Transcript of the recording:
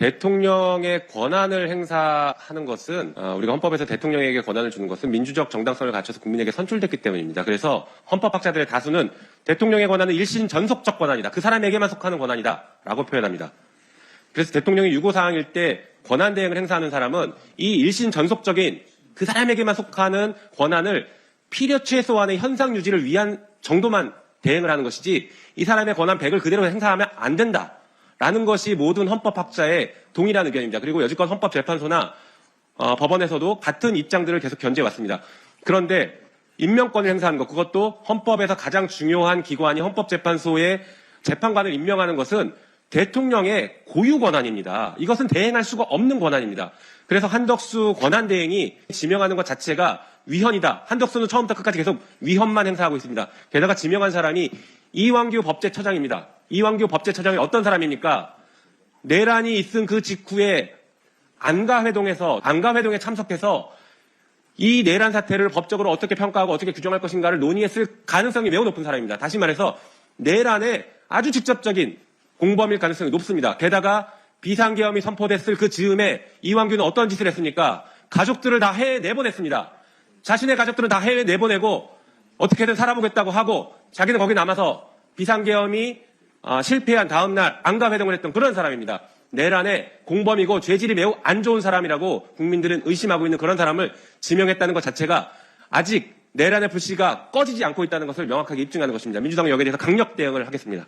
대통령의 권한을 행사하는 것은 어, 우리가 헌법에서 대통령에게 권한을 주는 것은 민주적 정당성을 갖춰서 국민에게 선출됐기 때문입니다. 그래서 헌법학자들의 다수는 대통령의 권한은 일신 전속적 권한이다. 그 사람에게만 속하는 권한이다라고 표현합니다. 그래서 대통령이 유고 사항일 때 권한 대행을 행사하는 사람은 이 일신 전속적인 그 사람에게만 속하는 권한을 필요 최소한의 현상 유지를 위한 정도만 대행을 하는 것이지 이 사람의 권한 100을 그대로 행사하면 안 된다. 라는 것이 모든 헌법학자의 동일한 의견입니다. 그리고 여지껏 헌법재판소나 어, 법원에서도 같은 입장들을 계속 견제해 왔습니다. 그런데 임명권을 행사하는 것, 그것도 헌법에서 가장 중요한 기관이 헌법재판소의 재판관을 임명하는 것은 대통령의 고유 권한입니다. 이것은 대행할 수가 없는 권한입니다. 그래서 한덕수 권한 대행이 지명하는 것 자체가 위헌이다. 한덕수는 처음부터 끝까지 계속 위헌만 행사하고 있습니다. 게다가 지명한 사람이 이왕규 법제처장입니다. 이왕규 법제처장이 어떤 사람입니까? 내란이 있은 그 직후에 안가회동에서 안가회동에 참석해서 이 내란 사태를 법적으로 어떻게 평가하고 어떻게 규정할 것인가를 논의했을 가능성이 매우 높은 사람입니다. 다시 말해서 내란에 아주 직접적인 공범일 가능성이 높습니다. 게다가 비상계엄이 선포됐을 그 즈음에 이왕규는 어떤 짓을 했습니까? 가족들을 다 해외 내보냈습니다. 자신의 가족들은 다 해외 내보내고 어떻게든 살아보겠다고 하고 자기는 거기 남아서 비상계엄이 아, 실패한 다음 날 안가회동을 했던 그런 사람입니다. 내란의 공범이고 죄질이 매우 안 좋은 사람이라고 국민들은 의심하고 있는 그런 사람을 지명했다는 것 자체가 아직 내란의 불씨가 꺼지지 않고 있다는 것을 명확하게 입증하는 것입니다. 민주당은 여기에 대해서 강력 대응을 하겠습니다.